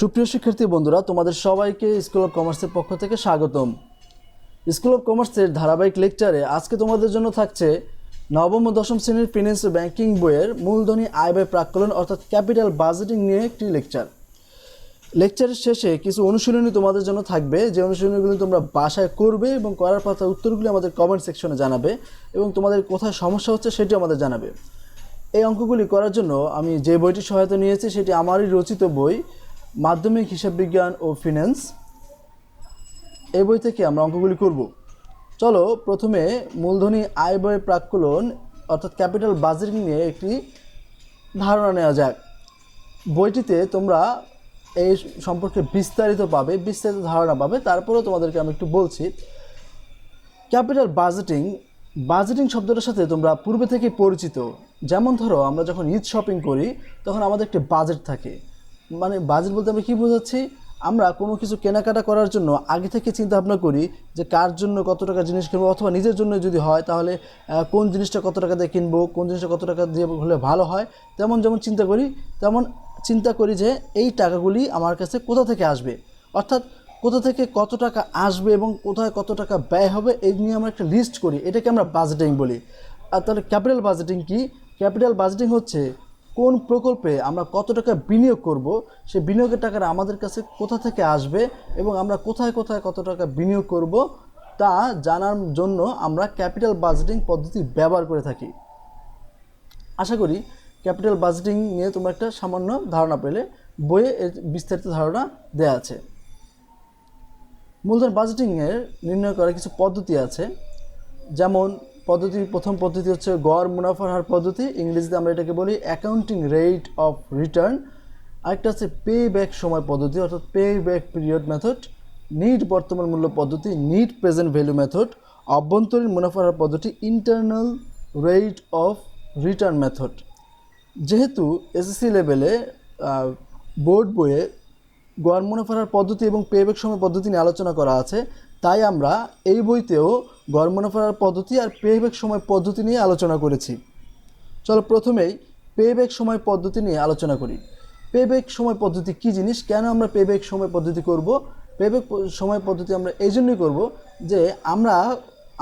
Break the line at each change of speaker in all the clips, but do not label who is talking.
সুপ্রিয় শিক্ষার্থী বন্ধুরা, তোমাদের সবাইকে স্কুল অফ কমার্সের পক্ষ থেকে স্বাগতম। স্কুল অফ কমার্সের ধারাবাহিক লেকচারে আজকে তোমাদের জন্য থাকছে নবম ও দশম শ্রেণির ফিনান্স ব্যাংকিং বইয়ের মূলধনী আয় ব্যয় প্রাক্কলন অর্থাৎ ক্যাপিটাল বাজেটিং নিয়ে একটি লেকচার লেকচারের শেষে কিছু অনুশীলনী তোমাদের জন্য থাকবে। যে অনুশীলনীগুলি তোমরা বাসায় করবে এবং করার পর উত্তরগুলি আমাদের কমেন্ট সেকশনে জানাবে এবং তোমাদের কোথায় সমস্যা হচ্ছে সেটি আমাদের জানাবে। এই অঙ্কগুলি করার জন্য আমি যে বইটি সহায়তা নিয়েছি, সেটি আমারই রচিত বই। মাধ্যমিক হিসাব বিজ্ঞান ও ফিন্যান্স এই বই থেকে আমরা অঙ্কগুলি করব। চলো প্রথমে মূলধনী আয় ব্যয় প্রাক্কলন অর্থাৎ ক্যাপিটাল বাজেটিং নিয়ে একটি ধারণা নেওয়া যাক। বইটিতে তোমরা এই সম্পর্কে বিস্তারিত পাবে, বিস্তারিত ধারণা পাবে, তারপরেও তোমাদেরকে আমি একটু বলছি। ক্যাপিটাল বাজেটিং বাজেটিং শব্দটার সাথে তোমরা পূর্বে থেকে পরিচিত। যেমন ধরো, আমরা যখন ঈদ শপিং করি, তখন আমাদের একটি বাজেট থাকে। মানে বাজেট বলতে আমরা কী বোঝাচ্ছি? আমরা কোনো কিছু কেনাকাটা করার জন্য আগে থেকে চিন্তা ভাবনা করি যে কার জন্য কত টাকা জিনিস কিনবো অথবা নিজের জন্য যদি হয় তাহলে কোন জিনিসটা কত টাকা দিয়ে কিনবো, কোন জিনিসটা কত টাকা দিয়ে হলে ভালো হয়, তেমন যেমন চিন্তা করি, তেমন চিন্তা করি যে এই টাকাগুলি আমার কাছে কোথা থেকে আসবে? অর্থাৎ কোথা থেকে কত টাকা আসবে এবং কোথায় কত টাকা ব্যয় হবে এই নিয়ে আমরা একটা লিস্ট করি। এটাকে আমরা বাজেটিং বলি। আর তাহলে ক্যাপিটাল বাজেটিং কি? ক্যাপিটাল বাজেটিং হচ্ছে কোন প্রকল্পে আমরা কত টাকা বিনিয়োগ করব, সে বিনিয়োগের টাকাটা আমাদের কাছে কোথা থেকে আসবে এবং আমরা কোথায় কোথায় কত টাকা বিনিয়োগ করব, তা জানার জন্য আমরা ক্যাপিটাল বাজেটিং পদ্ধতি ব্যবহার করে থাকি। আশা করি ক্যাপিটাল বাজেটিং নিয়ে তোমরা একটা সামান্য ধারণা পেলে, বইয়ে এর বিস্তারিত ধারণা দেওয়া আছে। মূলধন বাজেটিংয়ের নির্ণয় করার কিছু পদ্ধতি আছে, যেমন পদ্ধতি, প্রথম পদ্ধতি হচ্ছে গড় মুনাফার হার পদ্ধতি। ইংরেজিতে আমরা এটাকে বলি অ্যাকাউন্টিং রেট অফ রিটার্ন আরেকটা হচ্ছে পে ব্যাক সময় পদ্ধতি, অর্থাৎ pay back period method net বর্তমান মূল্য পদ্ধতি নিট প্রেজেন্ট ভ্যালু মেথড অভ্যন্তরীণ মুনাফার হার পদ্ধতি internal rate of return method যেহেতু এসএসসি লেভেলে বোর্ড বইয়ে গড় মুনাফার হার পদ্ধতি এবং পে ব্যাক সময় পদ্ধতি নিয়ে আলোচনা করা আছে তাই আমরা এই বইতেও গড় মুনাফার হার পদ্ধতি আর পেব্যাক সময় পদ্ধতি নিয়ে আলোচনা করেছি। চলো প্রথমেই পেব্যাক সময় পদ্ধতি নিয়ে আলোচনা করি। পেব্যাক সময় পদ্ধতি কি জিনিস? কেন আমরা পেব্যাক সময় পদ্ধতি করব? পেব্যাক সময় পদ্ধতি আমরা এই জন্যই করব যে আমরা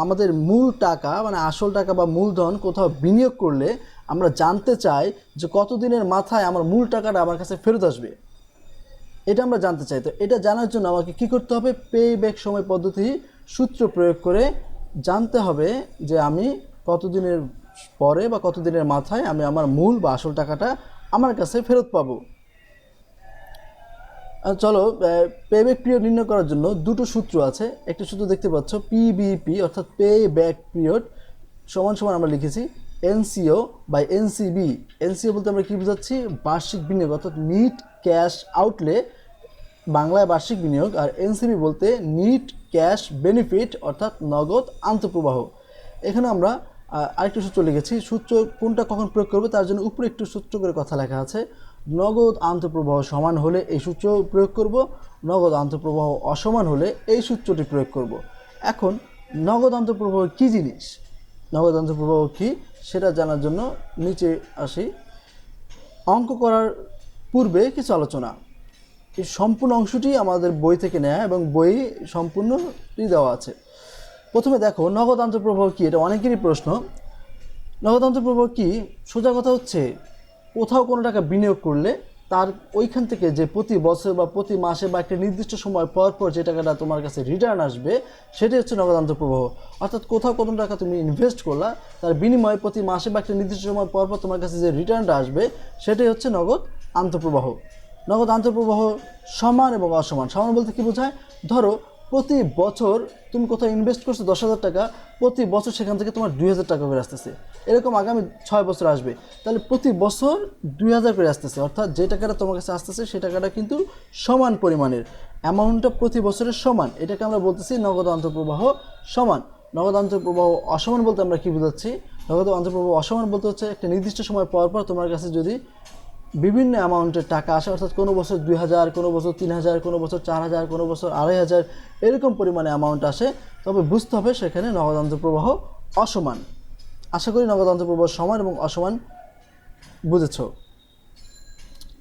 আমাদের মূল টাকা মানে আসল টাকা বা মূলধন কোথাও বিনিয়োগ করলে আমরা জানতে চাই যে কতদিনের মাথায় আমার মূল টাকাটা আমার কাছে ফেরত আসবে। এটা আমরা জানতে চাই। তো এটা জানার জন্য আমাকে কি করতে হবে? পে ব্যাক সময় পদ্ধতি সূত্র প্রয়োগ করে জানতে হবে যে আমি কতদিনের পরে বা কতদিনের মাথায় আমি আমার মূল বা আসল টাকাটা আমার কাছে ফেরত পাবো। চলো পেব্যাক পিরিয়ড নির্ণয় করার জন্য দুটো সূত্র আছে। একটা সূত্র দেখতে পাচ্ছ পিবিপি অর্থাৎ পে ব্যাক পিরিয়ড সমান সমান আমরা লিখেছি এনসিও বাই এনসিবি এনসিও বলতে আমরা কী বোঝাচ্ছি? বার্ষিক বিনিয়োগ, অর্থাৎ নিট ক্যাশ আউটলে বাংলায় বার্ষিক বিনিয়োগ আর এনসিবি বলতে নিট, ক্যাশ, বেনিফিট অর্থাৎ নগদ আন্তঃপ্রবাহ। এখানে আমরা আরেকটি সূত্র লিখেছি। সূত্র কোনটা কখন প্রয়োগ করবে তার জন্য উপরে একটু সূত্র করে কথা লেখা আছে। নগদ আন্তঃপ্রবাহ সমান হলে এই সূত্র প্রয়োগ করব। নগদ আন্তঃপ্রবাহ অসমান হলে এই সূত্রটি প্রয়োগ করব। এখন, নগদ আন্তঃপ্রবাহ কী জিনিস? নগদ আন্তঃপ্রবাহ কী? সেটা জানার জন্য নিচে আসি। অঙ্ক করার পূর্বে কিছু আলোচনা। এই সম্পূর্ণ অংশটি আমাদের বই থেকে নেওয়া এবং বই সম্পূর্ণটি দেওয়া আছে। প্রথমে দেখো, নগদ আন্তঃপ্রবাহ কী? এটা অনেকেরই প্রশ্ন। নগদ আন্তঃপ্রবাহ কী? সোজা কথা হচ্ছে, কোথাও কোনো টাকা বিনিয়োগ করলে তার ওইখান থেকে যে প্রতি বছর বা প্রতি মাসে বা একটা নির্দিষ্ট সময় পর পর যে টাকাটা তোমার কাছে রিটার্ন আসবে সেটাই হচ্ছে নগদ আন্তঃপ্রবাহ। অর্থাৎ কোথাও কত টাকা তুমি ইনভেস্ট করলা, তার বিনিময়ে প্রতি মাসে বা একটা নির্দিষ্ট সময় পর পর তোমার কাছে যে রিটার্নটা আসবে, সেটাই হচ্ছে নগদ আন্তঃপ্রবাহ। নগদ আন্তঃপ্রবাহ সমান এবং অসমান। সমান বলতে কি বোঝায়? ধরো, প্রতি বছর তুমি কোথাও ইনভেস্ট করছ দশ হাজার টাকা, প্রতি বছর সেখান থেকে তোমার দুই হাজার টাকা করে আসতেছে। এরকম আগামী ছয় বছর আসবে। তাহলে প্রতি বছর দুই হাজার করে আসতেছে। অর্থাৎ যে টাকাটা তোমার কাছে আসতেছে সেই টাকাটা কিন্তু সমান পরিমাণের। অ্যামাউন্টটা প্রতি বছরের সমান। এটাকে আমরা বলতেছি নগদ অন্তঃপ্রবাহ সমান। নগদ অন্তঃপ্রবাহ অসমান বলতে আমরা কী বোঝাচ্ছি? নগদ অন্তঃপ্রবাহ অসমান বলতে হচ্ছে একটা নির্দিষ্ট সময় পর পর তোমার কাছে যদি বিভিন্ন অ্যামাউন্টের টাকা আসে, অর্থাৎ কোনো বছর দুই হাজার, কোনো বছর তিন হাজার, কোনো বছর চার হাজার, কোনো বছর আড়াই হাজার, এরকম পরিমাণে অ্যামাউন্ট আসে। তবে বুঝতে হবে সেখানে নগদান্ত প্রবাহ অসমান। আশা করি নগদান্ত প্রবাহ সমান এবং অসমান বুঝেছ।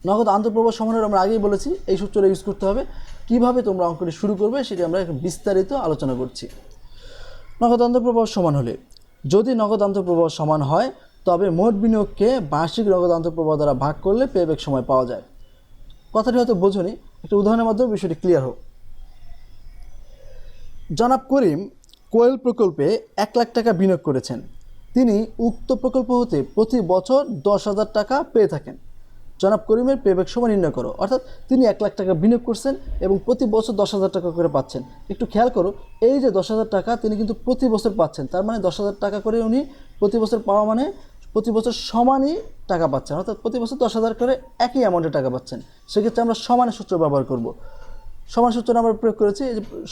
নগদ আন্তঃপ্রবাহ সমানের আমরা আগেই বলেছি, এই সূত্রটা ইউজ করতে হবে। কীভাবে তোমরা অঙ্কটি শুরু করবে সেটি আমরা বিস্তারিত আলোচনা করছি। নগদ আন্তঃপ্রবাহ সমান হলে, যদি নগদ আন্তঃপ্রবাহ সমান হয় তবে মোট বিনিয়োগকে বার্ষিক নগদ আন্তঃপ্রবাহ দ্বারা ভাগ করলে পেব্যাক সময় পাওয়া যায়। কথাটি হয়তো বোঝনি, একটা উদাহরণের মাধ্যমে বিষয়টি ক্লিয়ার হোক। জনাব করিম কোয়েল প্রকল্পে এক লাখ টাকা বিনিয়োগ করেছেন। তিনি উক্ত প্রকল্প হতে প্রতি বছর দশ হাজার টাকা পেয়ে থাকেন। জনাব করিমের পেব্যাক সময় নির্ণয় করো, অর্থাৎ তিনি এক লাখ টাকা বিনিয়োগ করছেন এবং প্রতি বছর দশ হাজার টাকা করে পাচ্ছেন। একটু খেয়াল করো, এই যে দশ হাজার টাকা তিনি কিন্তু প্রতি বছর পাচ্ছেন, তার মানে দশ হাজার টাকা করে উনি প্রতি বছর পাওয়া মানে প্রতি বছর সমানই টাকা পাচ্ছেন। অর্থাৎ প্রতি বছর দশ হাজার করে একই অ্যামাউন্টে টাকা পাচ্ছেন। সেক্ষেত্রে আমরা সমান সূত্র ব্যবহার করব। সমান সূত্র আমরা প্রয়োগ করেছি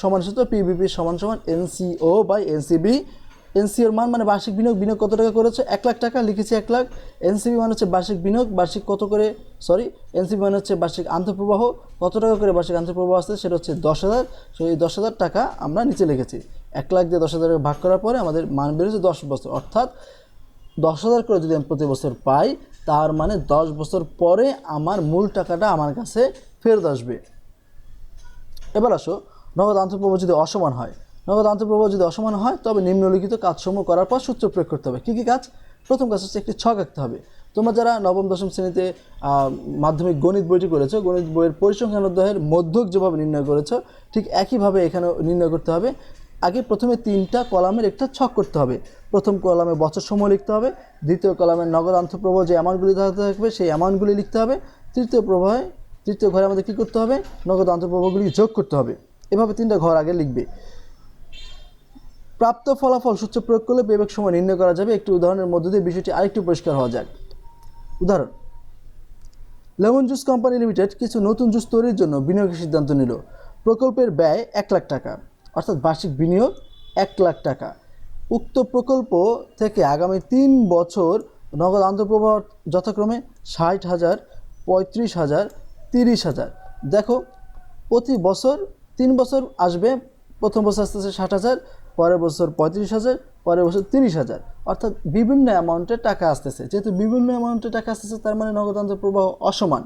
সমান সূত্র পিবিপি সমান সমান এনসিও বাই এনসিবি এনসিওর মান মানে বার্ষিক বিনিয়োগ বিনিয়োগ কত টাকা করেছে? এক লাখ টাকা, লিখেছি এক লাখ। এনসিবি মানে হচ্ছে বার্ষিক বিনিয়োগ, বার্ষিক কত করে? সরি এনসিবি মানে হচ্ছে বার্ষিক আন্তঃপ্রবাহ। কত টাকা করে বার্ষিক আন্তঃপ্রবাহ আসছে? সেটা হচ্ছে দশ হাজার। সেই দশ হাজার টাকা আমরা নিচে লিখেছি। এক লাখ দিয়ে দশ হাজার ভাগ করার পরে আমাদের মান বেরোচ্ছে দশ বছর। অর্থাৎ দশ হাজার করে যদি আমি প্রতি বছর পাই, তার মানে দশ বছর পরে আমার মূল টাকাটা আমার কাছে ফেরত আসবে। এবার আসো, নগদ আন্তঃপ্রবাহ যদি অসমান হয়, নগদ আন্তঃপ্রবাহ যদি অসমান হয়, তবে নিম্নলিখিত কাজসমূহ করার পর সূত্র প্রয়োগ করতে হবে। কী কী কাজ? প্রথম কাজ হচ্ছে একটি ছক আঁকতে হবে। তোমরা যারা নবম, দশম শ্রেণীতে মাধ্যমিক গণিত বইটি করেছ গণিত বইয়ের পরিসংখ্যান অধ্যায়ের মধ্যক যেভাবে নির্ণয় করেছ, ঠিক একইভাবে এখানে নির্ণয় করতে হবে। আগে প্রথমে তিনটা কলামের একটা ছক করতে হবে। প্রথম কলামে বছর সময় লিখতে হবে, দ্বিতীয় কলামে নগদ আন্তঃপ্রবাহ যে অ্যামাউন্টগুলি থাকবে সেই অ্যামাউন্টগুলি লিখতে হবে, তৃতীয় প্রবাহে, তৃতীয় ঘরে আমাদের কী করতে হবে? নগদ আন্তঃপ্রবাহগুলি যোগ করতে হবে। এভাবে তিনটা ঘর আগে লিখবে। প্রাপ্ত ফলাফল সূত্র প্রয়োগ করলে পেবেক সময় নির্ণয় করা যাবে। একটি উদাহরণের মধ্য দিয়ে বিষয়টি আরেকটু পরিষ্কার হওয়া যাক। উদাহরণ, লেমন জুস কোম্পানি লিমিটেড কিছু নতুন জুস তৈরির জন্য বিনিয়োগের সিদ্ধান্ত নিল। প্রকল্পের ব্যয় এক লাখ টাকা। অর্থাৎ বার্ষিক বিনিয়োগ এক লাখ টাকা। উক্ত প্রকল্প থেকে আগামী তিন বছর নগদ আন্তঃপ্রবাহ যথাক্রমে ষাট হাজার, পঁয়ত্রিশ হাজার, তিরিশ হাজার। দেখো, প্রতি বছর তিন বছর আসবে প্রথম বছর আসতে আসতে ষাট হাজার, পরের বছর পঁয়ত্রিশ হাজার, পরের বছর তিরিশ হাজার। অর্থাৎ বিভিন্ন অ্যামাউন্টে টাকা আসতেছে। যেহেতু বিভিন্ন অ্যামাউন্টে টাকা আসতেছে, তার মানে নগদান্ত প্রবাহ অসমান।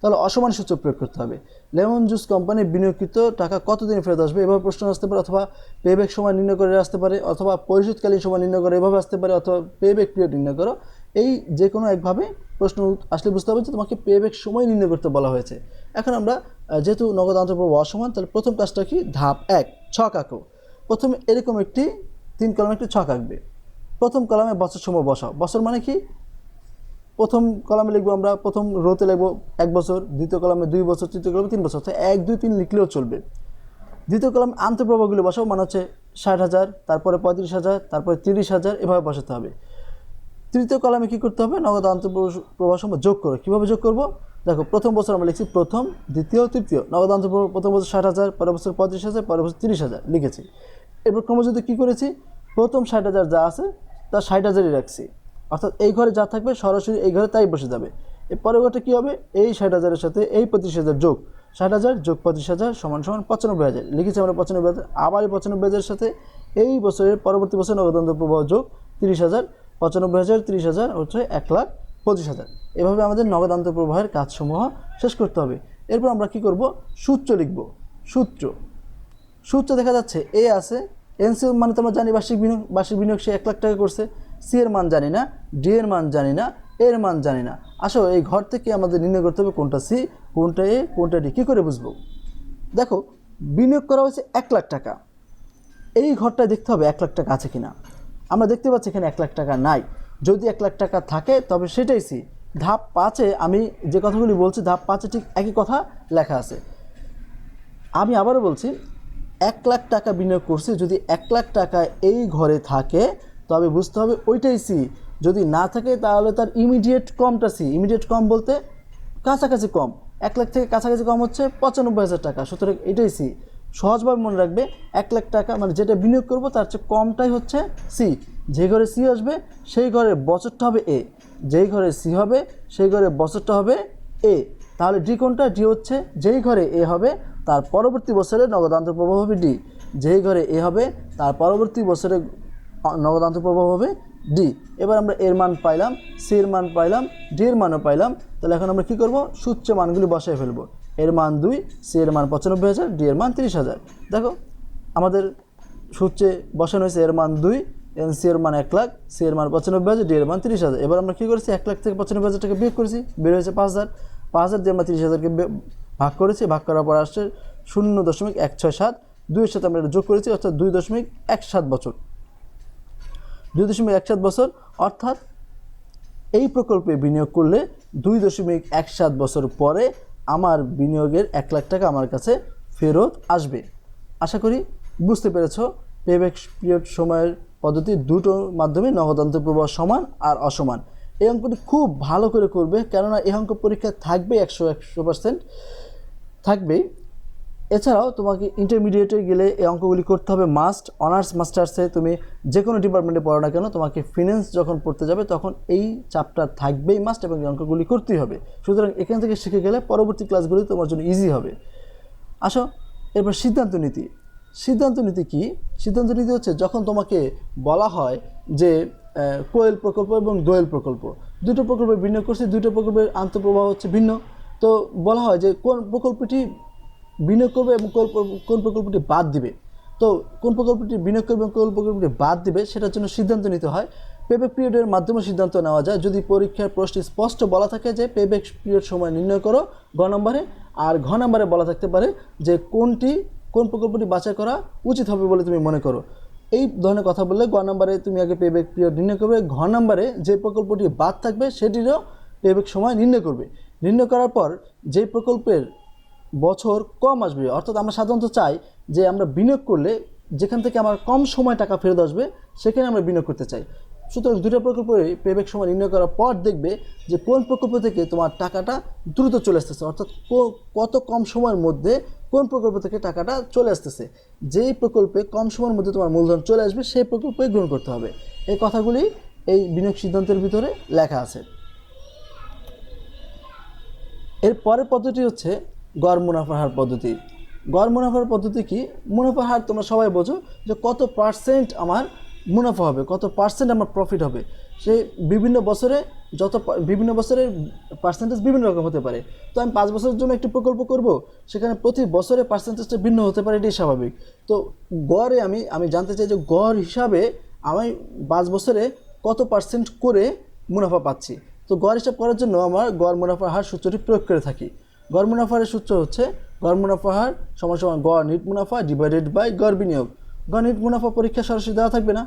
তাহলে অসমান সূচক প্রয়োগ করতে হবে। লেমন জুস কোম্পানি বিনিয়োগকৃত টাকা কতদিন ফেরত আসবে? এভাবে প্রশ্ন আসতে পারে অথবা পেব্যাক সময় নির্ণয় করে আসতে পারে, অথবা পরিশোধকালীন সময় নির্ণয় করে এভাবে আসতে পারে, অথবা পেব্যাক পিরিয়ড নির্ণয় করো। এই যে কোনো একভাবে প্রশ্ন আসলে বুঝতে হবে যে তোমাকে পেব্যাক সময় নির্ণয় করতে বলা হয়েছে। এখন আমরা যেহেতু নগদ আন্তঃপ্রবাহ অসমান তাহলে প্রথম কাজটা কি? ধাপ এক, ছক আঁকো। প্রথমে এরকম একটি, তিন কলমে একটি ছক আঁকবে। প্রথম কলামে বছর সময় বসাও। বছর মানে কি? প্রথম কলামে লিখব আমরা, প্রথম রোতে লিখব এক বছর, দ্বিতীয় কলামে দুই বছর, তৃতীয় কলামে তিন বছর। অর্থাৎ এক, দুই, তিন লিখলেও চলবে। দ্বিতীয় কলাম আন্তঃপ্রবাহগুলো বসাও মানে হচ্ছে ষাট হাজার, তারপরে পঁয়ত্রিশ হাজার, তারপরে তিরিশ হাজার, এভাবে বসাতে হবে। তৃতীয় কলামে কী করতে হবে? নগদ আন্তঃপ্রবাহ সময় যোগ করো। কীভাবে যোগ করব? দেখো, প্রথম বছর আমরা লিখছি প্রথম, দ্বিতীয়, তৃতীয়। নগদ আন্তঃপ্রবাহ প্রথম বছর ষাট হাজার, পরের বছর পঁয়ত্রিশ হাজার, পরের বছর তিরিশ হাজার লিখেছি। এরপর ক্রমযুদ্ধ কী করেছি? প্রথম ষাট হাজার যা আছে, তা ষাট হাজারই রাখছি। অর্থাৎ এই ঘরে যা থাকবে, সরাসরি এই ঘরে তাই বসে যাবে। এর পরের ঘরটা কী হবে? এই ষাট হাজারের সাথে এই পঁচিশ হাজার যোগ। ষাট হাজার যোগ পঁচিশ হাজার সমান সমান পঁচানব্বই হাজার। লিখেছি আমরা পঁচানব্বই হাজার। আবার এই পঁচানব্বই হাজারের সাথে এই বছরের পরবর্তী বছর নগদান্ত প্রবাহ যোগ তিরিশ হাজার। পঁচানব্বই হাজার, তিরিশ হাজার, হচ্ছে এক লাখ পঁচিশ হাজার। এভাবে আমাদের নগদান্ত প্রবাহের কাজসমূহ শেষ করতে হবে। এরপর আমরা কি করব? সূত্র লিখব। সূত্র। সূত্র দেখা যাচ্ছে এ আছে এনসি মানে তো আমরা জানি বার্ষিক বিনিয়োগ বার্ষিক বিনিয়োগ সে এক লাখ টাকা করছে। সি এর মান জানি না, ডি এর মান জানি না এর মান জানি না। আসো, এই ঘর থেকে আমাদের নির্ণয় করতে হবে কোনটা সি, কোনটা এ, কোনটা ডি। কী করে বুঝব? দেখো, বিনিয়োগ করা হয়েছে এক লাখ টাকা। এই ঘরটা দেখতে হবে এক লাখ টাকা আছে কিনা। আমরা দেখতে পাচ্ছি এখানে এক লাখ টাকা নাই। যদি এক লাখ টাকা থাকে, তবে সেটাই সি। ধাপ পাঁচে আমি যে কথাগুলি বলছি, ধাপ পাঁচে ঠিক একই কথা লেখা আছে। আমি আবারও বলছি, এক লাখ টাকা বিনিয়োগ করছি, যদি এক লাখ টাকা এই ঘরে থাকে, তবে বুঝতে হবে ওইটাই সি। যদি না থাকে, তাহলে তার ইমিডিয়েট কমটা সি। ইমিডিয়েট কম বলতে কাছাকাছি কম। এক লাখ থেকে কাছাকাছি কম হচ্ছে পঁচানব্বই হাজার টাকা। সুতরাং এটাই সি। সহজভাবে মনে রাখবে এক লাখ টাকা মানে যেটা বিনিয়োগ করব তার চেয়ে কমটাই হচ্ছে সি যে ঘরে সি আসবে, সেই ঘরের বছরটা হবে এ যেই ঘরে সি হবে, সেই ঘরের বছরটা হবে এ তাহলে ডি কোনটা? ডি হচ্ছে যেই ঘরে এ হবে, তার পরবর্তী বছরে নগদান্ত প্রবাহ হবে ডি যেই ঘরে এ হবে, তার পরবর্তী বছরে নগদান্ত প্রবাহ হবে ডি এবার আমরা এর মান পাইলাম সি এর মান পাইলাম ডি এর মানও পাইলাম। তাহলে এখন আমরা কী করব? সূচ্য মানগুলি বসায় ফেলব। এর মান দুই, সি এর মান পঁচানব্বই হাজার, ডি এর মান তিরিশ হাজার। দেখো, আমাদের সূত্রে বসানো হয়েছে এর মান দুই, এন সি এর মান এক লাখ, সি এর মান পঁচানব্বই হাজার, ডি এর মান তিরিশ হাজার। এবার আমরা কী করেছি? এক লাখ থেকে পঁচানব্বই হাজার টাকা বিয়োগ করেছি, বের হয়েছে পাঁচ হাজার। পাঁচ হাজার দিয়ে আমরা তিরিশ হাজারকে ভাগ করেছি, ভাগ করার পর আসছে শূন্য দশমিক এক ছয় সাত। দুইয়ের সাথে আমরা যোগ করেছি, অর্থাৎ দুই দশমিক এক সাত বছর। দুই দশমিক এক সাত বছর, অর্থাৎ এই প্রকল্পে বিনিয়োগ করলে দুই দশমিক এক সাত বছর পরে আমার বিনিয়োগের এক লাখ টাকা আমার কাছে ফেরত আসবে। আশা করি বুঝতে পেরেছ পেব্যাক পিরিয়ড সময়ের পদ্ধতি দুটোর মাধ্যমে নগদান্ত প্রবাহ সমান আর অসমান। এই অঙ্কটি খুব ভালো করে করবে, কেননা এই অঙ্ক পরীক্ষা থাকবে একশো একশো পার্সেন্ট থাকবেই। এছাড়াও তোমাকে ইন্টারমিডিয়েটে গেলে এই অঙ্কগুলি করতে হবে মাস্ট অনার্স মাস্টার্সে তুমি যে কোনো ডিপার্টমেন্টে পড়ো না কেন, তোমাকে ফিনান্স যখন পড়তে যাবে, তখন এই চ্যাপ্টার থাকবেই মাস্ট এবং এই অঙ্কগুলি করতেই হবে। সুতরাং এখান থেকে শিখে গেলে পরবর্তী ক্লাসগুলি তোমার জন্য ইজি হবে। আসো, এরপর সিদ্ধান্ত নীতি। সিদ্ধান্ত নীতি কী? সিদ্ধান্ত নীতি হচ্ছে যখন তোমাকে বলা হয় যে কোয়েল প্রকল্প এবং দোয়েল প্রকল্প। দুটো প্রকল্পে ভিন্ন করছে, দুটো প্রকল্পের আন্তঃপ্রবাহ হচ্ছে ভিন্ন। তো বলা হয় যে, কোন প্রকল্পটি বিনিয়োগ করবে এবং কোন প্রকল্পটি বাদ দিবে। তো কোন প্রকল্পটি বিনিয়োগ করবে এবং কোন প্রকল্পটি বাদ দিবে, সেটার জন্য সিদ্ধান্ত নিতে হয়। পেব্যাক পিরিয়ডের মাধ্যমে সিদ্ধান্ত নেওয়া যায়। যদি পরীক্ষার প্রশ্নে স্পষ্ট বলা থাকে যে পেব্যাক পিরিয়ড সময় নির্ণয় করো গ নম্বরে, আর ঘ নম্বরে বলা থাকতে পারে যে, কোনটি, কোন প্রকল্পটি বাছাই করা উচিত হবে বলে তুমি মনে করো। এই ধরনের কথা বললে গ নম্বরে তুমি আগে পেব্যাক পিরিয়ড নির্ণয় করবে। ঘ নম্বরে যে প্রকল্পটি বাদ থাকবে, সেটিরও পেব্যাক সময় নির্ণয় করবে। নির্ণয় করার পর যে প্রকল্পের বছর কম আসবে। অর্থাৎ আমরা সাধারণত চাই যে আমরা বিনিয়োগ করলে যেখান থেকে আমার কম সময় টাকা ফেরত আসবে, সেখানে আমরা বিনিয়োগ করতে চাই। সুতরাং দুটো প্রকল্পে পেব্যাক সময় নির্ণয় করার পর দেখবে যে কোন প্রকল্প থেকে তোমার টাকাটা দ্রুত চলে আসতেছে। অর্থাৎ কত কম সময়ের মধ্যে কোন প্রকল্প থেকে টাকাটা চলে আসতেছে। যেই প্রকল্পে কম সময়ের মধ্যে তোমার মূলধন চলে আসবে, সেই প্রকল্পে গ্রহণ করতে হবে। এই কথাগুলি এই বিনিয়োগ সিদ্ধান্তের ভিতরে লেখা আছে। এর পরের পদ্ধতি হচ্ছে গড় মুনাফার হার পদ্ধতি। গড় মুনাফার পদ্ধতি কি? মুনাফার হার তোমরা সবাই বোঝো যে কত পার্সেন্ট আমার মুনাফা হবে, কত পার্সেন্ট আমার প্রফিট হবে। সে বিভিন্ন বছরে যত বিভিন্ন বছরের পার্সেন্টেজ বিভিন্ন রকম হতে পারে। তো আমি পাঁচ বছরের জন্য একটি প্রকল্প করব, সেখানে প্রতি বছরে পার্সেন্টেজটা ভিন্ন হতে পারে, এটাই স্বাভাবিক। তো গড়ে আমি আমি জানতে চাই যে গড় হিসাবে আমি পাঁচ বছরে কত পার্সেন্ট করে মুনাফা পাচ্ছি? তো গড় হিসাব করার জন্য আমার গড় মুনাফার হার সূত্রটি প্রয়োগ করে থাকি। গড় মুনাফার সূত্র হচ্ছে, গড় মুনাফা হার সমান সমান গড় নিট মুনাফা ডিভাইডেড বাই গড় বিনিয়োগ। গড় নিট মুনাফা পরীক্ষা সরাসরি দেওয়া থাকবে না।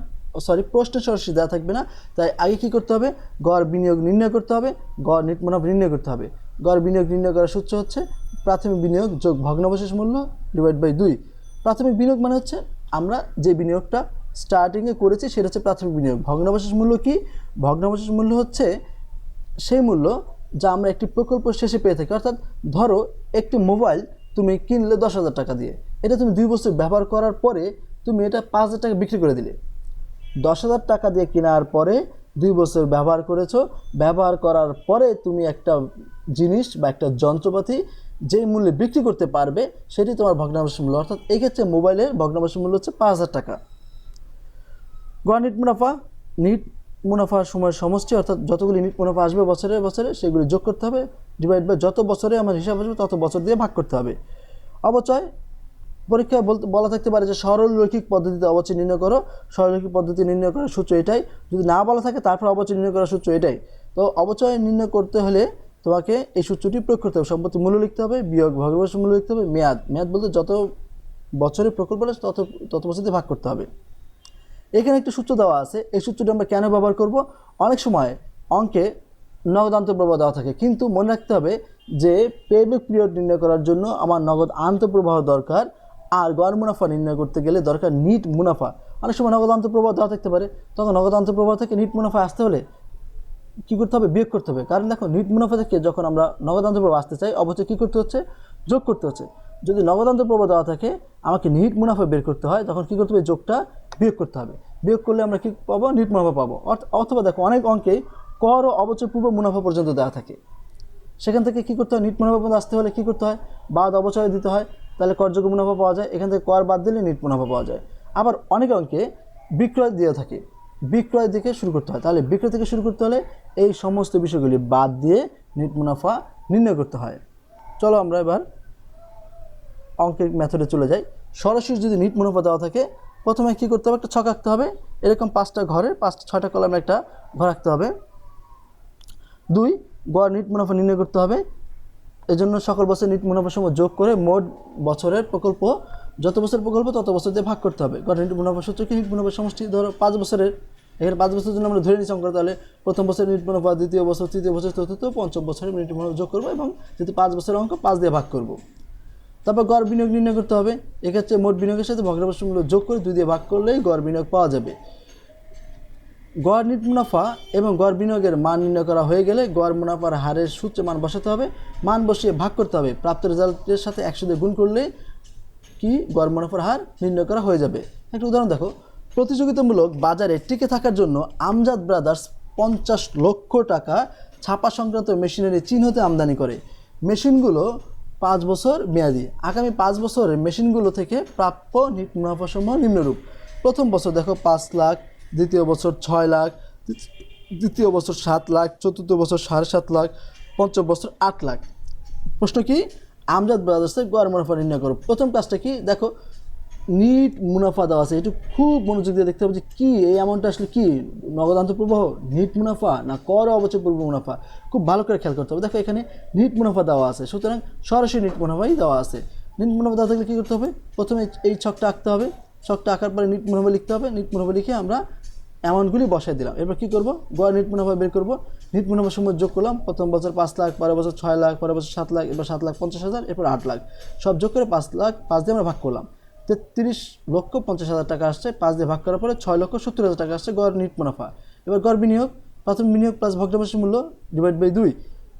সরি প্রশ্নে সরাসরি দেওয়া থাকবে না। তাই আগে কী করতে হবে? গড় বিনিয়োগ নির্ণয় করতে হবে, গড় নিট মুনাফা নির্ণয় করতে হবে। গড় বিনিয়োগ নির্ণয় করার সূত্র হচ্ছে, প্রাথমিক বিনিয়োগ যোগ ভগ্নাবশেষ মূল্য ডিভাইড বাই দুই। প্রাথমিক বিনিয়োগ মানে হচ্ছে, আমরা যে বিনিয়োগটা স্টার্টিংয়ে করেছি, সেটা হচ্ছে প্রাথমিক বিনিয়োগ। ভগ্নাবশেষ মূল্য কি? ভগ্নাবশেষ মূল্য হচ্ছে, সেই মূল্য যা আমরা একটি প্রকল্প শেষে পেয়ে থাকি। অর্থাৎ ধরো, একটি মোবাইল তুমি কিনলে দশ হাজার টাকা দিয়ে। এটা তুমি দুই বছর ব্যবহার করার পরে তুমি এটা পাঁচ হাজার টাকা বিক্রি করে দিলে। দশ হাজার টাকা দিয়ে কেনার পরে দুই বছর ব্যবহার করেছ। ব্যবহার করার পরে তুমি একটা জিনিস বা একটা যন্ত্রপাতি যে মূল্যে বিক্রি করতে পারবে, সেটি তোমার ভগ্নাবশেষ মূল্য। অর্থাৎ এই ক্ষেত্রে মোবাইলের ভগ্নাবশেষ মূল্য হচ্ছে পাঁচ হাজার টাকা। নিট মুনাফা, নিট মুনাফার সময়ের সমষ্টি, অর্থাৎ যতগুলি নিট মুনাফা আসবে বছরে বছরে সেগুলি যোগ করতে হবে ডিভাইড বাই যত বছরে আমার হিসাব আসবে তত বছর দিয়ে ভাগ করতে হবে। অবচয়, পরীক্ষায় বলতে বলা থাকতে পারে যে সরল রৈখিক পদ্ধতিতে অবচয় নির্ণয় করো, সরলরৈখিক পদ্ধতি নির্ণয় করার সূত্র এটাই। যদি না বলা থাকে তারপর অবচয় নির্ণয় করার সূত্র এটাই। তো অবচয় নির্ণয় করতে হলে তোমাকে এই সূত্রটি প্রয়োগ করতে হবে। সম্পত্তি মূল্য লিখতে হবে, বিয়োগ ভগ্নাংশ মূল্য লিখতে হবে, মেয়াদ। মেয়াদ বলতে যত বছরের প্রকল্প তত তত বছর দিয়ে ভাগ করতে হবে। এখানে একটি সূত্র দেওয়া আছে। এই সূত্রটি আমরা কেন ব্যবহার করব? অনেক সময় অঙ্কে নগদ আন্তঃপ্রবাহ দেওয়া থাকে। কিন্তু মনে রাখতে হবে যে পেব্যাক পিরিয়ড নির্ণয় করার জন্য আমার নগদ আন্তঃপ্রবাহ দরকার আর গড় মুনাফা নির্ণয় করতে গেলে দরকার নিট মুনাফা। অনেক সময় নগদ আন্তঃপ্রবাহ দেওয়া থাকতে পারে। তখন নগদ আন্তঃপ্রবাহ থেকে নিট মুনাফা আসতে হলে কী করতে হবে? বিয়োগ করতে হবে। কারণ দেখো, নিট মুনাফা থেকে যখন আমরা নগদান্ত প্রবাহ আসতে চাই, অবশ্যই কী করতে হচ্ছে? যোগ করতে হচ্ছে। যদি নগদান্ত প্রবাহ দেওয়া থাকে, আমাকে নিট মুনাফা বের করতে হয়, তখন কী করতে হবে? যোগটা বিয়োগ করতে হবে। বিয়োগ করলে আমরা কী পাবো? নিট মুনাফা পাবো। অথবা দেখো, অনেক অঙ্কে কর ও অবচয় পূর্ব মুনাফা পর্যন্ত দেওয়া থাকে। সেখান থেকে কী করতে হয়? নিট মুনাফা পর্যন্ত আসতে হলে কী করতে হয়? বাদ অবচয় দিতে হয়। তাহলে করযোগ্য মুনাফা পাওয়া যায়। এখান থেকে কর বাদ দিলে নিট মুনাফা পাওয়া যায়। আবার অনেক অঙ্কে বিক্রয় দেওয়া থাকে। বিক্রয় থেকে শুরু করতে হয়। তাহলে বিক্রয় থেকে শুরু করতে হলে এই সমস্ত বিষয়গুলি বাদ দিয়ে নিট মুনাফা নির্ণয় করতে হয়। চলো আমরা এবার অঙ্কের মেথডে চলে যাই। সরাসরি যদি নিট মুনাফা দেওয়া থাকে প্রথমে কী করতে হবে? একটা ছক আঁকতে হবে। এরকম পাঁচটা ঘরে পাঁচটা, ছয়টা কলামে একটা ঘর আঁকতে হবে। দুই, গড় নিট মুনাফা নির্ণয় করতে হবে। এজন্য সকল বছর নিট মুনাফা সময় যোগ করে মোট বছরের প্রকল্প, যত বছর প্রকল্প, তত বছর দিয়ে ভাগ করতে হবে। গড় নিট মুনাফা সূত্র কি? নিট মুনাফা সমষ্টি ধরো পাঁচ বছরের। এখানে পাঁচ বছরের জন্য আমরা ধরে নিচ্ছি অঙ্ক তাহলে। প্রথম বছর নিট মুনাফা, দ্বিতীয় বছর, তৃতীয় বছর, চতুর্থ, পঞ্চম বছরে নিট মুনাফা যোগ করব এবং যেহেতু পাঁচ বছরের অঙ্ক, পাঁচ দিয়ে ভাগ করব। তারপর গড় বিনিয়োগ নির্ণয় করতে হবে। এক্ষেত্রে মোট বিনিয়োগের সাথে ভগ্নাংশ মূল্য যোগ করে দুই দিয়ে ভাগ করলেই গড় বিনিয়োগ পাওয়া যাবে। গড় নিট মুনাফা এবং গড় বিনিয়োগের মান নির্ণয় করা হয়ে গেলে গড় মুনাফার হারের সূত্রে মান বসাতে হবে। মান বসিয়ে ভাগ করতে হবে। প্রাপ্ত রেজাল্টের সাথে একশো দিয়ে গুণ করলে কি গড় মুনাফার হার নির্ণয় করা হয়ে যাবে। একটা উদাহরণ দেখো। প্রতিযোগিতামূলক বাজারে টিকে থাকার জন্য আমজাদ ব্রাদার্স পঞ্চাশ লক্ষ টাকা ছাপা সংক্রান্ত মেশিনারি চীন হতে আমদানি করে। মেশিনগুলো পাঁচ বছর মেয়াদি। আগামী পাঁচ বছরের মেশিনগুলো থেকে প্রাপ্য মুনাফাসমূহ নিম্নরূপ। প্রথম বছর দেখো পাঁচ লাখ, দ্বিতীয় বছর ছয় লাখ দ্বিতীয় বছর সাত লাখ, চতুর্থ বছর সাড়ে সাত লাখ, পঞ্চম বছর আট লাখ। প্রশ্ন কি? আমজাদ ব্রাদার্সের গড় মুনাফা নির্ণয় করো। প্রথম কাজটা কি? দেখো নিট মুনাফা দেওয়া আছে। একটু খুব মনোযোগ দিয়ে দেখতে হবে যে কী, এই অ্যামাউন্টটা আসলে কি? নগদান্ত প্রবাহ নিট মুনাফা না কর অবচয় পূর্ব মুনাফা? খুব ভালো করে খেয়াল করতে হবে। দেখো এখানে নিট মুনাফা দেওয়া আছে, সুতরাং সরাসরি নিট মুনাফাই দেওয়া আছে। নিট মুনাফা দেওয়া থাকলে কী করতে হবে? প্রথমে এই ছকটা আঁকতে হবে। ছকটা আঁকার পরে নিট মুনাফা লিখতে হবে। নিট মুনাফা লিখে আমরা অ্যামাউন্টগুলি বসাই দিলাম। এবার কী করব? গড় নিট মুনাফা বের করব। নিট মুনাফার সময় যোগ করলাম। প্রথম বছর পাঁচ লাখ, পরের বছর ছয় লাখ, পরের বছর সাত লাখ এবার সাত লাখ, পঞ্চাশ হাজার, এরপর আট লাখ। সব যোগ করে পাঁচ লাখ, পাঁচ দিয়ে আমরা ভাগ করলাম। তেত্রিশ লক্ষ পঞ্চাশ হাজার টাকা আসছে, পাঁচ দিয়ে ভাগ করার পরে ছয় লক্ষ সত্তর হাজার টাকা আসছে গড় নিট মুনাফা। এবার গড় বিনিয়োগ, প্রাথমিক বিনিয়োগ প্লাস ভগ্নাংশের মূল্য ডিভাইড বাই দুই।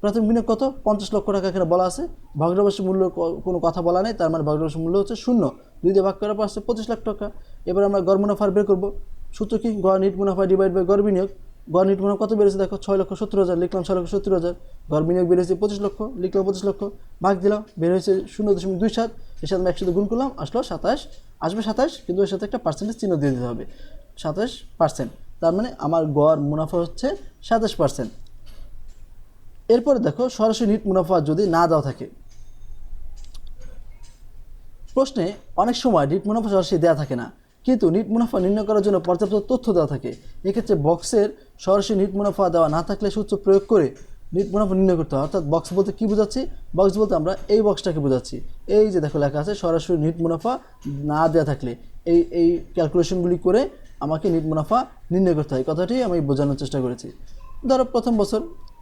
প্রাথমিক বিনিয়োগ কত? পঞ্চাশ লক্ষ টাকা এখানে বলা আছে। ভগ্নাংশের মূল্য কোনো কথা বলা নেই, তার মানে ভগ্নাংশের মূল্য হচ্ছে শূন্য। দুই দিয়ে ভাগ করার পর আসছে পঁচিশ লাখ টাকা। এবার আমরা গড় মুনাফার বের করব। সূত্র কি গড় নিট মুনাফা ডিভাইড বাই গড় বিনিয়োগ। গড় নিট কত বেড়েছে দেখো? ছয় লক্ষ সত্তর হাজার। লিখলাম ছয় লক্ষ সত্তর হাজার। গড় বিনিয়োগ বেড়েছে পঁচিশ লক্ষ, লিখলাম পঁচিশ লক্ষ। ভাগ দিলাম, বের হয়েছে শূন্য দশমিক দুই সাত। এর সাথে আমরা একসাথে গুণ করলাম, আসলো সাতাশ। আসবে সাতাশ, কিন্তু এর সাথে একটা পার্সেন্টেজ চিহ্ন দিয়ে দিতে হবে। সাতাশ পার্সেন্ট তার মানে আমার গড় মুনাফা হচ্ছে সাতাশ পার্সেন্ট এরপরে দেখো, সরাসরি নিট মুনাফা যদি না দেওয়া থাকে। প্রশ্নে অনেক সময় নিট মুনাফা সরাসরি দেওয়া থাকে না। কিন্তু নিট মুনাফা নির্ণয় করার জন্য পর্যাপ্ত তথ্য দেওয়া থাকে। এক্ষেত্রে বক্সের সরাসরি নিট মুনাফা দেওয়া না থাকলে সূত্র প্রয়োগ করে নিট মুনাফা নির্ণয় করতে হয়। অর্থাৎ বক্স বলতে কী বোঝাচ্ছি? বক্স বলতে আমরা এই বক্সটাকে বোঝাচ্ছি। এই যে দেখো লেখা আছে, সরাসরি নিট মুনাফা না দেওয়া থাকলে। এই এই ক্যালকুলেশনগুলি করে আমাকে নিট মুনাফা নির্ণয় করতে হয়। কথাটি আমি বোঝানোর চেষ্টা করেছি। ধরো প্রথম বছর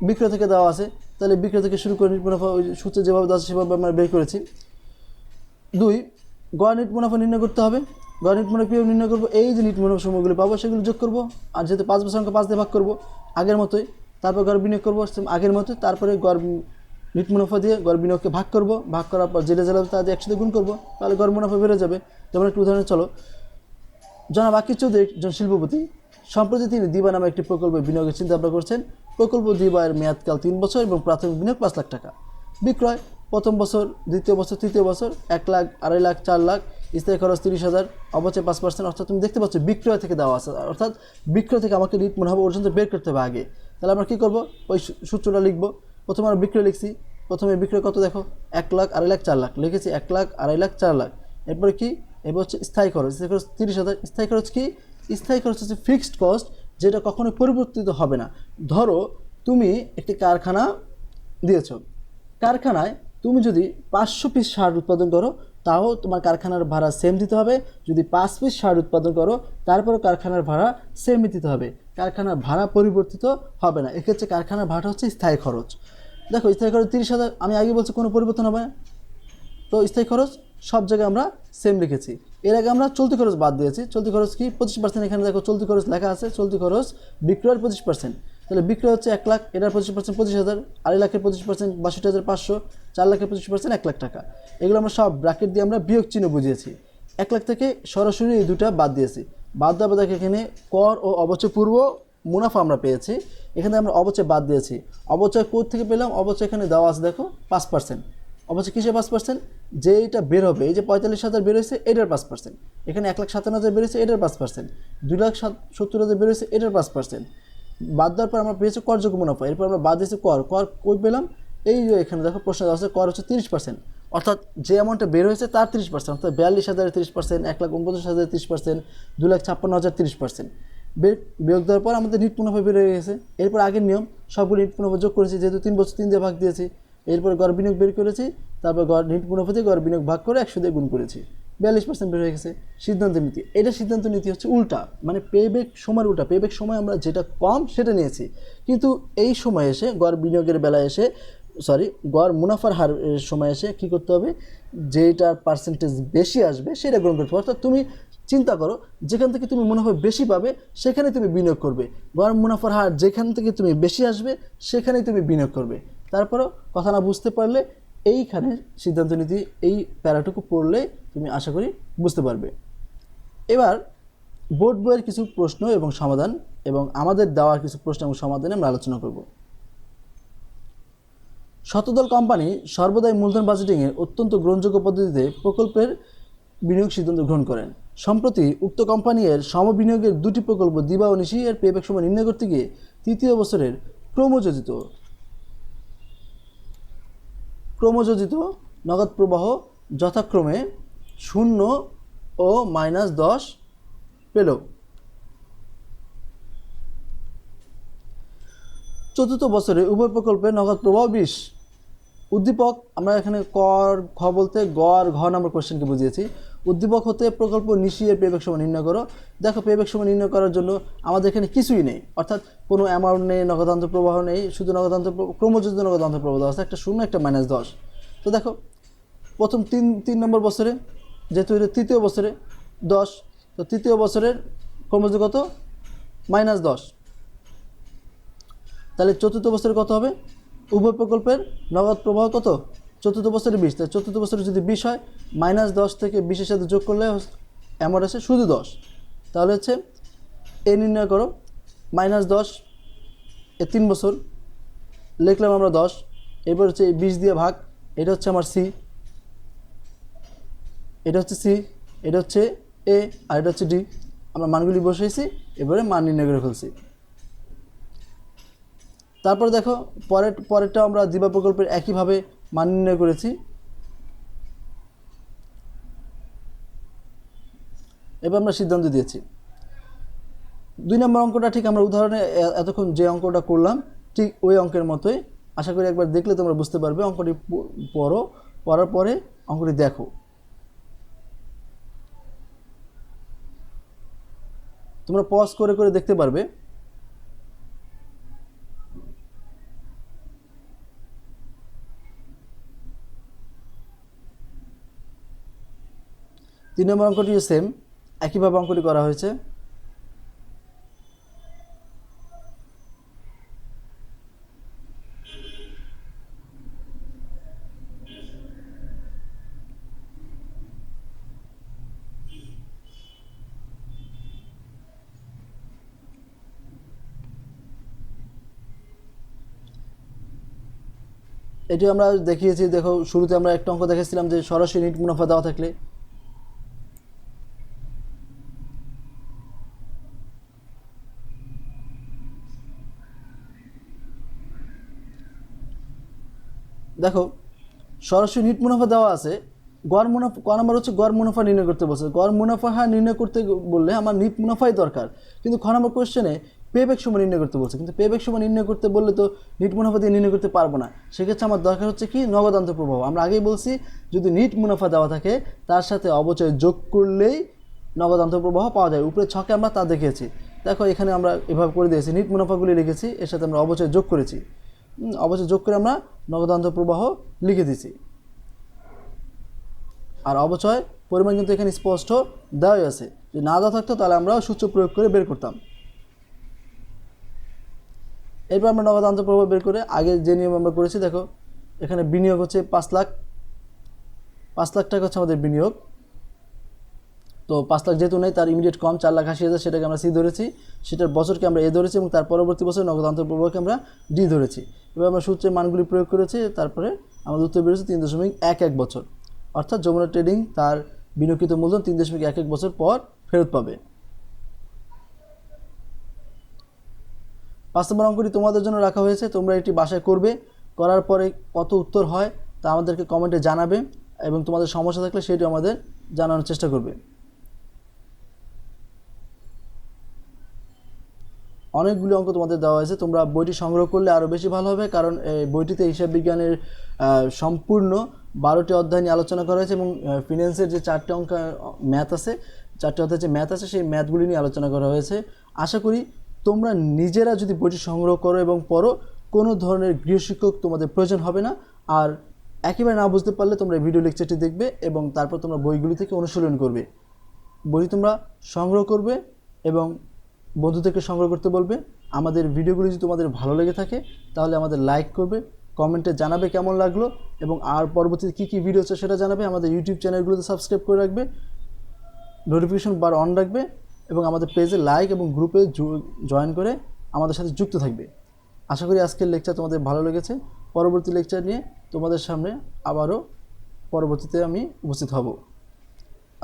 বিক্রয় থেকে দেওয়া আছে। তাহলে বিক্রয় থেকে শুরু করে নিট মুনাফা ওই সূত্রে যেভাবে দেওয়া সেভাবে আমরা বের করেছি। দুই, গড় নিট মুনাফা নির্ণয় করতে হবে। গড় নিট মুনাফা কীভাবে নির্ণয় করব। এই যে নিট মুনাফা সময়গুলো পাবো, সেগুলো যোগ করব। আর যেহেতু পাঁচ বছর অঙ্ক পাঁচ দিয়ে ভাগ করব, আগের মতোই। তারপর গড় বিনিয়োগ করব আগের মতোই। তারপরে গড় নিট মুনাফা দিয়ে গড় বিনিয়োগকে ভাগ করব। ভাগ করার পর যে রেজাল্ট হবে তা দিয়ে একসাথে গুণ করব। তাহলে গড় মুনাফা বেড়ে যাবে। যেমন একটু উদাহরণে চলো। জনাব আকিব চৌধুরী একজন শিল্পপতি। সম্প্রতি তিনি দিবা নামে একটি প্রকল্পে বিনিয়োগের চিন্তা ভাবনা করছেন। প্রকল্প দিবার মেয়াদকাল তিন বছর এবং প্রাথমিক বিনিয়োগ পাঁচ লাখ টাকা। বিক্রয়, প্রথম বছর, দ্বিতীয় বছর, তৃতীয় বছর, এক লাখ, আড়াই লাখ, চার লাখ স্থায়ী খরচ তিরিশ হাজার, অবচয় পাঁচ পার্সেন্ট অর্থাৎ তুমি দেখতে পাচ্ছ বিক্রয় থেকে দেওয়া আছে। অর্থাৎ বিক্রয় থেকে আমাকে মনে হবে পর্যন্ত বের করতে হবে আগে। তাহলে আমরা কী করব? ওই সূত্রটা লিখব। প্রথমে আমরা বিক্রয় লিখছি। প্রথমে বিক্রয় কত দেখো? এক লাখ, আড়াই লাখ, চার লাখ। লিখেছি এক লাখ, আড়াই লাখ, চার লাখ। এরপরে কি? এবার হচ্ছে স্থায়ী খরচ। স্থায়ী খরচ তিরিশ হাজার। স্থায়ী খরচ কি? স্থায়ী খরচ হচ্ছে ফিক্সড কস্ট যেটা কখনোই পরিবর্তিত হবে না। ধরো তুমি একটি কারখানা দিয়েছ। কারখানায় তুমি যদি পাঁচশো পিস সার উৎপাদন করো তাও তোমার কারখানার ভাড়া সেম দিতে হবে। যদি পাঁচ পিস সার উৎপাদন করো, তারপরও কারখানার ভাড়া সেম দিতে হবে। কারখানার ভাড়া পরিবর্তিত হবে না। এক্ষেত্রে কারখানার ভাড়া হচ্ছে স্থায়ী খরচ। দেখো, স্থায়ী খরচ তিরিশ হাজার, আমি আগে বলছি কোনো পরিবর্তন হবে না। তো স্থায়ী খরচ সব জায়গায় আমরা সেম লিখেছি। এর আগে আমরা চলতি খরচ বাদ দিয়েছি। চলতি খরচ কি? পঁচিশ পার্সেন্ট এখানে দেখো চলতি খরচ লেখা আছে। চলতি খরচ বিক্রয়ের পঁচিশ পার্সেন্ট তাহলে বিক্রয় হচ্ছে এক লাখ, এটার পঁচিশ পার্সেন্ট পঁচিশ হাজার, আড়াই লাখের পঁচিশ পার্সেন্ট বাষট্টি হাজার পাঁচশো, চার লাখের পঁচিশ পার্সেন্ট এক লাখ টাকা। এগুলো আমরা সব ব্র্যাকেট দিয়ে আমরা বিয়োগ চিহ্ন বুঝিয়েছি। এক লাখ থেকে সরাসরি এই দুটা বাদ দিয়েছি। বাদ দেওয়া দেখো এখানে কর ও অবচয় পূর্ব মুনাফা আমরা পেয়েছি। এখানে আমরা অবচয় বাদ দিয়েছি। অবচয় কোথ থেকে পেলাম? অবচয় এখানে দেওয়া আছে দেখো, পাঁচ পার্সেন্ট অবশ্যই কিসে পাঁচ পার্সেন্ট যেটা বের হবে, এই যে পঁয়তাল্লিশ হাজার বের হয়েছে, এটার পাঁচ পার্সেন্ট এখানে এক লাখ সাতান্ন হাজার বের হয়েছে, এটার পাঁচ পার্সেন্ট দুই লাখ সাত সত্তর হাজার বের হয়েছে, এটার পাঁচ পার্সেন্ট বাদ দেওয়ার পর আমরা পেয়েছি করযোগ্য মুনাফা। এরপর আমরা বাদ দিয়েছি কর। কর কই পেলাম? এই যে এখানে দেখো প্রশ্ন দেওয়া আছে, কর হচ্ছে তিরিশ পার্সেন্ট অর্থাৎ যে অ্যামাউন্টটা বের হয়েছে তার তিরিশ পার্সেন্ট অর্থাৎ বিয়াল্লিশ হাজার তিরিশ পার্সেন্ট এক লাখ উনপঞ্চাশ হাজার তিরিশ পার্সেন্ট দু লাখ ছাপ্পান্ন হাজার তিরিশ পার্সেন্ট বের বিয়োগ দেওয়ার পর আমাদের নিট মুনাফা বের হয়ে গেছে। এরপর আগের নিয়ম, সবগুলো নিট মুনাফা যোগ করেছি, যেহেতু তিন বছর তিন দিয়ে ভাগ দিয়েছি। এরপর গড় বিনিয়োগ বের করেছি, তারপর গড় নিট মুনাফা দিয়ে গড় বিনিয়োগ ভাগ করে একশো দিয়ে গুণ করেছি। বিয়াল্লিশ পার্সেন্ট বের হয়ে গেছে। সিদ্ধান্ত নীতি। এটা সিদ্ধান্ত নীতি হচ্ছে উল্টা। মানে পেব্যাক সময়ের উল্টা। পেব্যাক সময় আমরা যেটা কম সেটা নিয়েছি। কিন্তু এই সময় এসে গড় বিনিয়োগের বেলায় এসে সরি গড় মুনাফার হার সময় এসে কী করতে হবে? যেটার পার্সেন্টেজ বেশি আসবে, সেটা গ্রহণ করতে হবে। অর্থাৎ তুমি চিন্তা করো, যেখান থেকে তুমি মুনাফা বেশি পাবে, সেখানে তুমি বিনিয়োগ করবে। গড় মুনাফার হার যেখান থেকে তুমি বেশি আসবে সেখানেই তুমি বিনিয়োগ করবে। তারপরও কথা না বুঝতে পারলে এইখানে সিদ্ধান্ত নীতি, এই প্যারাটুকু পড়লে তুমি আশা করি বুঝতে পারবে। এবার বোর্ড বইয়ের কিছু প্রশ্ন এবং সমাধান এবং আমাদের দেওয়া কিছু প্রশ্ন এবং সমাধানে আমরা আলোচনা করব। শতদল কোম্পানি সর্বদাই মূলধন বাজেটিংয়ের অত্যন্ত গ্রহণযোগ্য পদ্ধতিতে প্রকল্পের বিনিয়োগ সিদ্ধান্ত গ্রহণ করেন। সম্প্রতি উক্ত কোম্পানি এর সমবিনিয়োগের দুটি প্রকল্প দিবা ও নিশি এর পেব্যাক সময় নির্ণয় করতে গিয়ে তৃতীয় বছরের ক্রমযোজিত ক্রমযোজিত নগদ প্রবাহ যথাক্রমে শূন্য ও মাইনাস দশ পেল। চতুর্থ বছরে উভয় প্রকল্পে নগদ প্রবাহ বিশ। উদ্দীপক, আমরা এখানে কর খ বলতে গড়, ঘ নাম্বার কোশ্চেনকে বুঝিয়েছি। উদ্দীপক হতে প্রকল্প নিশিয়ের পেবেক সময় নির্ণয় করো। দেখো পেবেক সময় নির্ণয় করার জন্য আমাদের এখানে কিছুই নেই। অর্থাৎ কোনো অ্যামাউন্ট নেই নগদান্ত প্রবাহ নেই, শুধু নগদান্ত ক্রমযোজিত নগদান্ত প্রবাহ আছে। একটা শূন্য, একটা মাইনাস দশ। তো দেখো, প্রথম তিন তিন নম্বর বছরে, যেহেতু এটা তৃতীয় বছরে, দশ। তো তৃতীয় বছরের ক্রমযোগ কত? মাইনাস দশ। তাহলে চতুর্থ বছরে কত হবে? উভয় প্রকল্পের নগদ প্রবাহ কত? চতুর্থ বছরে বিশ। তাহলে চতুর্থ বছরে যদি বিশ হয়, মাইনাস দশ থেকে বিশের সাথে যোগ করলে অ্যামাউন্ট আছে শুধু দশ। তাহলে হচ্ছে, এ নির্ণয় করো, মাইনাস দশ, এ তিন বছর, লিখলাম আমরা দশ, এরপর হচ্ছে এই বিশ দিয়ে ভাগ, এটা হচ্ছে আমার সি। এটা হচ্ছে সি, এটা হচ্ছে এ, আর এটা হচ্ছে ডি। আমরা মানগুলি বসিয়েছি এবারে মান নির্ণয় করে ফেলছি। তারপর দেখো, পরের পরেরটা আমরা দিবা প্রকল্পের একইভাবে মান নির্ণয় করেছি। এবার আমরা সিদ্ধান্ত দিয়েছি। দুই নম্বর অঙ্কটা ঠিক আমরা উদাহরণে এতক্ষণ যে অঙ্কটা করলাম, ঠিক ওই অঙ্কের মতোই। আশা করি একবার দেখলে তোমরা বুঝতে পারবে, অঙ্কটি পড়ো, পড়ার পরে অঙ্কটি দেখো। তোমরা পজ করে করে দেখতে পারবে। তিন নম্বর অঙ্কটিও সেম একইভাবে অঙ্কটি করা হয়েছে। এটি আমরা দেখিয়েছি, দেখো শুরুতে আমরা একটা অঙ্ক দেখেছিলাম যে সরাসরি নিট মুনাফা দেওয়া থাকলে দেখো, সরাসরি নিট মুনাফা দেওয়া আছে। গড় মুনাফা, ক নাম্বার হচ্ছে গড় মুনাফা নির্ণয় করতে বলছে। গড় মুনাফা হ্যাঁ নির্ণয় করতে বললে আমার নিট মুনাফাই দরকার। কিন্তু খ নাম্বার কোয়েশ্চেনে পেব্যাক সময় নির্ণয় করতে বলছে। কিন্তু পেব্যাক সময় নির্ণয় করতে বললে তো নিট মুনাফা দিয়ে নির্ণয় করতে পারব না। সেক্ষেত্রে আমার দরকার হচ্ছে কি? নগদান্ত প্রভাব আমরা আগেই বলছি, যদি নিট মুনাফা দেওয়া থাকে, তার সাথে অবচয় যোগ করলেই নগদান্ত প্রবাহ পাওয়া যায়। উপরে ছকে আমরা তা দেখিয়েছি। দেখো, এখানে আমরা এভাবে করে দিয়েছি। নিট মুনাফাগুলি লিখেছি এর সাথে আমরা অবচয় যোগ করেছি। অবচয় যোগ করে আমরা নগদান্ত প্রবাহ লিখে দিয়েছি। আর অবচয় পরিমাণ কিন্তু এখানে স্পষ্ট দেওয়াই আছে। যদি না দেওয়া থাকতো, তাহলে আমরা সূত্র প্রয়োগ করে বের করতাম। এরপর আমরা নগদান্ত প্রবাহ বের করে আগে যে নিয়ম আমরা করেছি, দেখো, এখানে বিনিয়োগ হচ্ছে পাঁচ লাখ পাঁচ লাখ টাকা হচ্ছে আমাদের বিনিয়োগ। তো পাঁচ লাখ যেহেতু নেই, তার ইমিডিয়েট কম চার লাখ আশি হাজার সেটাকে আমরা সি ধরেছি। সেটার বছরকে আমরা এ ধরেছি এবং তার পরবর্তী বছর নগদান্ত প্রবাহকে আমরা ডি ধরেছি। এবার আমরা সূত্রের মানগুলি প্রয়োগ করেছি, তারপরে আমাদের উত্তর বেরোচ্ছে তিন দশমিক এক এক বছর। অর্থাৎ যমুনা ট্রেডিং তার বিনিয়োগকৃত মূলধন তিন দশমিক এক এক বছর পর ফেরত পাবে। পাঁচ নম্বর অঙ্কটি তোমাদের জন্য রাখা হয়েছে, তোমরা এটি বাসায় করবে। করার পরে কত উত্তর হয় তা আমাদেরকে কমেন্টে জানাবে এবং তোমাদের সমস্যা থাকলে সেটি আমাদের জানানোর চেষ্টা করবে। অনেকগুলি অঙ্ক তোমাদের দেওয়া হয়েছে। তোমরা বইটি সংগ্রহ করলে আরও বেশি ভালো হবে, কারণ বইটিতে হিসাব বিজ্ঞানের সম্পূর্ণ বারোটি অধ্যায় নিয়ে আলোচনা করা হয়েছে এবং ফিনান্সের যে চারটে অঙ্ক ম্যাথ আছে, চারটে অধ্যায় যে ম্যাথ আছে, সেই ম্যাথগুলি নিয়ে আলোচনা করা হয়েছে। আশা করি তোমরা নিজেরা যদি বইটি সংগ্রহ করো এবং পড়ো, কোনো ধরনের গৃহশিক্ষক তোমাদের প্রয়োজন হবে না। আর একেবারে না বুঝতে পারলে তোমরা ভিডিও লেকচারটি দেখবে এবং তারপর তোমরা বইগুলি থেকে অনুশীলন করবে। বই তোমরা সংগ্রহ করবে এবং বন্ধুদেরকে সংগ্রহ করতে বলবে। আমাদের ভিডিওগুলি যদি তোমাদের ভালো লেগে থাকে, তাহলে আমাদের লাইক করবে কমেন্টে জানাবে কেমন লাগল, এবং আর পরবর্তীতে কী কী ভিডিও আছে সেটা জানাবে আমাদের ইউটিউব চ্যানেলগুলোতে সাবস্ক্রাইব করে রাখবে নোটিফিকেশন বার অন রাখবে, এবং আমাদের পেজে লাইক এবং গ্রুপে জয়েন করে আমাদের সাথে যুক্ত থাকবে। আশা করি আজকের লেকচার তোমাদের ভালো লেগেছে। পরবর্তী লেকচার নিয়ে তোমাদের সামনে আবারও পরবর্তীতে আমি উপস্থিত হব।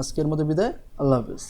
আজকের মতো বিদায়, আল্লাহ হাফেজ।